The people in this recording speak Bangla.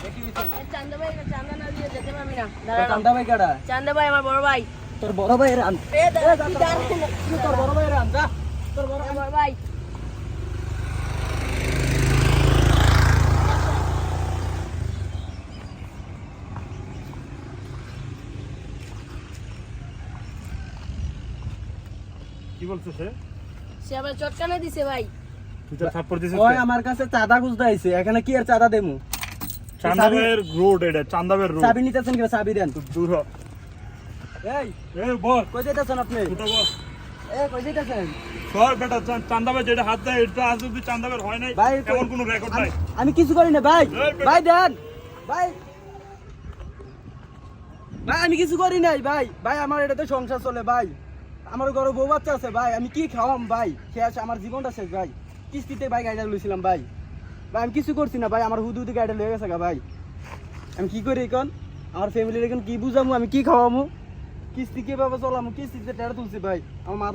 ভাই ভাই কাটা চান্দা ভাই আমার বড় ভাই। তোর বড় ভাই রান এ দাঁড়া, তুই দাঁড়া। তোর বড় ভাই রান তোর বড় ভাই। কি বলছে সে? সে আবার চটকানা দিছে ভাই। তুই তো থাপ্পড় দিছিস ওই আমার কাছে চাঁদা খুঁজতে আইছে। এখানে কি আর চাঁদা দেমু চান্দাবের রোড এটা চান্দাবের রোড চাবি নিতেছেন কিনা? চাবি দেন। দূর হ। এই এ বল। কই যাইতেছেন আপনি? কোথা বল। এ কই যাইতেছেন? সর বেটা চান্দাবের যেটা হাত দেয় এটা আজ অব্দি চান্দাবের হয় নাই। এমন কোনো রেকর্ড নাই। আমি- কিছু করি না ভাই। ভাই দেন। ভাই। ভাই আমি কিছু করি নাই ভাই। ভাই আমার এটাতে সংসার চলে ভাই। আমার ঘরে বউ বাচ্চা আছে ভাই। আমি কি খাওয়াম ভাই? শেষ আমার জীবনটা শেষ ভাই। কিস্তিতে ভাই গাড়িটা লইছিলাম ভাই। ভাই, আমি কিছু করছি না, ভাই, আমার হুদু হুদু গাড়ি লয়ে গেছে ভাই। আমি কি করি এখন? আমার ফ্যামিলির এখন কি বুঝামু, আমি কি খাওয়ামু? কিস্তি কীভাবে চলামু? কিস্তিতে টেরা তুলছি, ভাই। আমার